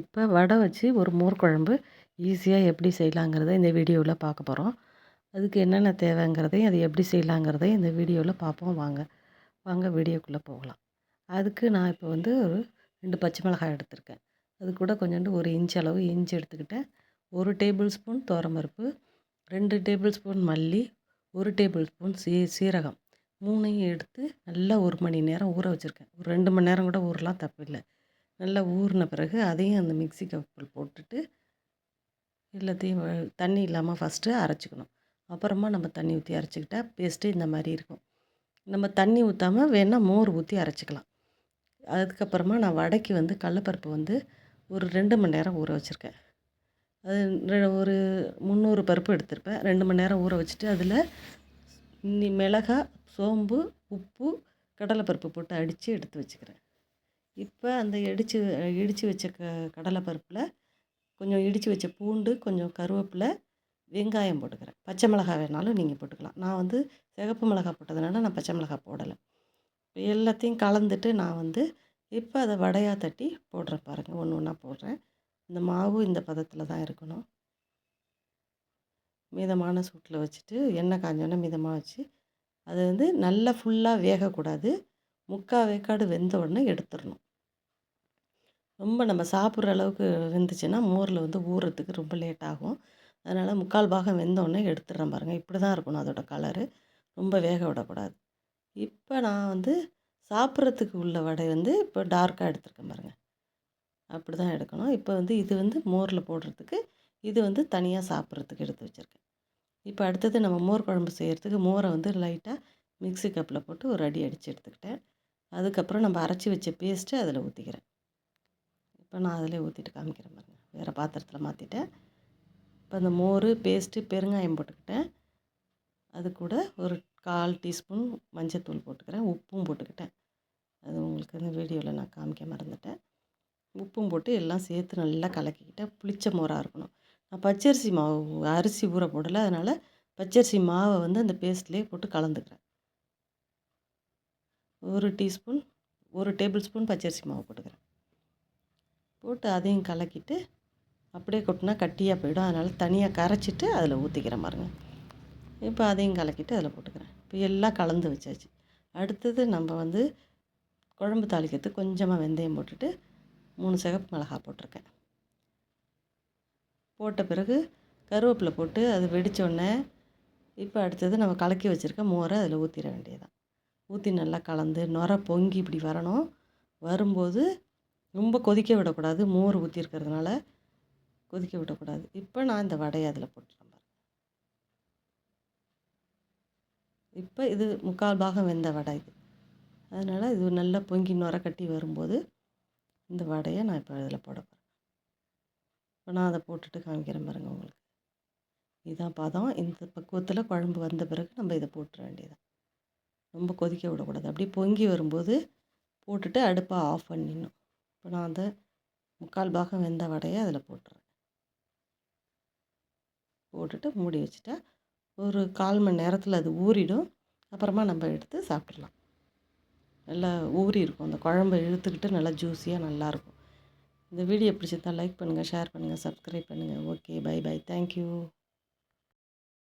இப்போ வடை வச்சு ஒரு மோர் குழம்பு ஈஸியாக எப்படி செய்யலாங்கிறத இந்த வீடியோவில் பார்க்க போகிறோம் அதுக்கு என்னென்ன தேவைங்கிறதையும் அது எப்படி செய்யலாங்கிறதையும் இந்த வீடியோவில் பார்ப்போம். வாங்க. வாங்க வீடியோக்குள்ளே போகலாம். அதுக்கு நான் இப்போ வந்து ஒரு ரெண்டு பச்சை மிளகாய் எடுத்திருக்கேன். அது கூட கொஞ்சோண்டு ஒரு இன்ச் அளவு இஞ்சி எடுத்துக்கிட்டேன் ஒரு டேபிள் ஸ்பூன் துவரம்பருப்பு ரெண்டு டேபிள் ஸ்பூன் மல்லி ஒரு டேபிள் ஸ்பூன் சீ சீரகம். மூணையும் எடுத்து நல்லா ஒரு மணி நேரம் ஊற வச்சுருக்கேன். ஒரு ரெண்டு மணி நேரம் கூட ஊறலாம் தப்பில்லை. நல்லா ஊறின பிறகு அதையும் அந்த மிக்ஸி கப்பில் போட்டுட்டு எல்லாத்தையும் தண்ணி இல்லாமல் ஃபஸ்ட்டு அரைச்சிக்கணும். அப்புறமா நம்ம தண்ணி ஊற்றி அரைச்சிக்கிட்டா பேஸ்ட்டு இந்த மாதிரி இருக்கும். நம்ம தண்ணி ஊற்றாமல் வேணால் மோர் ஊற்றி அரைச்சிக்கலாம். அதுக்கப்புறமா நான் வடைக்கு வந்து கடலப்பருப்பு வந்து ஒரு ரெண்டு மணி நேரம் ஊற வச்சுருக்கேன். அது ஒரு முந்நூறு பருப்பு எடுத்திருப்பேன். ரெண்டு மணி நேரம் ஊற வச்சுட்டு அதில் மிளகாய் சோம்பு உப்பு கடலைப்பருப்பு போட்டு அடித்து எடுத்து வச்சுக்கிறேன். இப்போ அந்த இடித்து இடித்து வச்ச க கடலை பருப்பில் கொஞ்சம் இடித்து வச்ச பூண்டு கொஞ்சம் கருவேப்பிலை வெங்காயம் போட்டுக்கிறேன். பச்சை மிளகாய் வேணாலும் நீங்கள் போட்டுக்கலாம். நான் வந்து சிகப்பு மிளகாய் போட்டதுனால நான் பச்சை மிளகாய் போடலை. எல்லாத்தையும் கலந்துட்டு நான் வந்து இப்போ அதை வடையாக தட்டி போடுறேன் பாருங்கள் ஒன்று ஒன்றா போடுறேன். இந்த மாவு இந்த பதத்தில் தான் இருக்கணும். மிதமான சூட்டில் வச்சுட்டு எண்ணெய் காஞ்சோன்னே மிதமாக வச்சு அது வந்து நல்லா ஃபுல்லாக வேகக்கூடாது. முக்கால் வேக்காடு வெந்த உடனே எடுத்துடணும். ரொம்ப நம்ம சாப்பிட்ற அளவுக்கு வெந்துச்சுன்னா மோரில் வந்து ஊறுறதுக்கு ரொம்ப லேட் ஆகும். அதனால் முக்கால் பாகம் வெந்தோடனே எடுத்துடுறேன் பாருங்கள் இப்படி தான் இருக்கணும் அதோடய கலரு. ரொம்ப வேக விடக்கூடாது. இப்போ நான் வந்து சாப்பிட்றதுக்கு உள்ள வடை வந்து இப்போ டார்க்காக எடுத்துருக்கேன் பாருங்கள் அப்படி தான் எடுக்கணும். இப்போ வந்து இது வந்து மோரில் போடுறதுக்கு இது வந்து தனியாக சாப்பிட்றதுக்கு எடுத்து வச்சுருக்கேன். இப்போ அடுத்தது நம்ம மோர் குழம்பு செய்கிறதுக்கு மோரை வந்து லைட்டாக மிக்சி கப்பில் போட்டு ஒரு அடி அடித்து எடுத்துக்கிட்டேன். அதுக்கப்புறம் நம்ம அரைச்சி வச்ச பேஸ்ட்டு அதில் ஊற்றிக்கிறேன் இப்போ நான் அதிலே ஊற்றிட்டு காமிக்கிறேன் பாருங்கள் வேறு பாத்திரத்தில் மாற்றிட்டேன் இப்போ அந்த மோர் பேஸ்ட்டு பெருங்காயம் போட்டுக்கிட்டேன். அது கூட ஒரு கால் டீஸ்பூன் மஞ்சத்தூள் போட்டுக்கிறேன். உப்பும் போட்டுக்கிட்டேன். அது உங்களுக்கு இந்த வீடியோவில் நான் காமிக்க மறந்துட்டேன். உப்பும் போட்டு எல்லாம் சேர்த்து நல்லா கலக்கிக்கிட்டேன் புளிச்ச மோராக இருக்கணும். நான் பச்சரிசி மாவு அரிசி ஊற போடலை. அதனால் பச்சரிசி மாவை வந்து அந்த பேஸ்ட்லேயே போட்டு கலந்துக்கிறேன். ஒரு டீஸ்பூன் ஒரு டேபிள் ஸ்பூன் பச்சரிசி மாவு போட்டுக்கிறேன். போட்டு அதையும் கலக்கிட்டு அப்படியே கொட்டினா கட்டியாக போயிடும். அதனால் தனியாக கரைச்சிட்டு அதில் ஊற்றிக்கிறேன் பாருங்கள் இப்போ அதையும் கலக்கிட்டு அதில் போட்டுக்கிறேன். இப்போ எல்லாம் கலந்து வச்சாச்சு. அடுத்தது நம்ம வந்து குழம்பு தாளிக்கிறதுக்கு கொஞ்சமாக வெந்தயம் போட்டுட்டு மூணு சிகப்பு மிளகா போட்டிருக்கேன். போட்ட பிறகு கருவேப்பிலை போட்டு அது வெடித்தோடனே இப்போ அடுத்தது நம்ம கலக்கி வச்சுருக்க மோரை அதில் ஊற்றிட வேண்டியதான் ஊற்றி நல்லா கலந்து நுர பொங்கி இப்படி வரணும். வரும்போது ரொம்ப கொதிக்க விடக்கூடாது. மோர் ஊற்றிருக்கிறதுனால கொதிக்க விடக்கூடாது. இப்போ நான் இந்த வடையை அதில் போட்டுறேன் இப்போ இது முக்கால் பாகம் வெந்த வடை இது. அதனால் இது நல்லா பொங்கி நுர கட்டி வரும்போது இந்த வடையை நான் இப்போ இதில் போட போகிறேன் இப்போ நான் அதை போட்டுட்டு காமிக்கிறேன் பாருங்கள் உங்களுக்கு. இதுதான் பதம். இந்த பக்குவத்தில் குழம்பு வந்த பிறகு நம்ம இதை போட்டுற வேண்டியதான் ரொம்ப கொதிக்க விடக்கூடாது. அப்படியே பொங்கி வரும்போது போட்டுட்டு அடுப்பை ஆஃப் பண்ணிடணும். இப்போ நான் அந்த முக்கால் பாகம் வெந்த வடையை அதில் போட்டுறேன். போட்டுட்டு மூடி வச்சுட்டா ஒரு கால் மணி நேரத்தில் அது ஊறிடும். அப்புறமா நம்ம எடுத்து சாப்பிட்றலாம் நல்லா ஊறி இருக்கும். அந்த குழம்பை இழுத்துக்கிட்டு நல்லா ஜூஸியாக நல்லாயிருக்கும். இந்த வீடியோ பிடிச்சிருந்தா லைக் பண்ணுங்கள் ஷேர் பண்ணுங்கள் சப்ஸ்கிரைப் பண்ணுங்கள் ஓகே பை பை தேங்க்யூ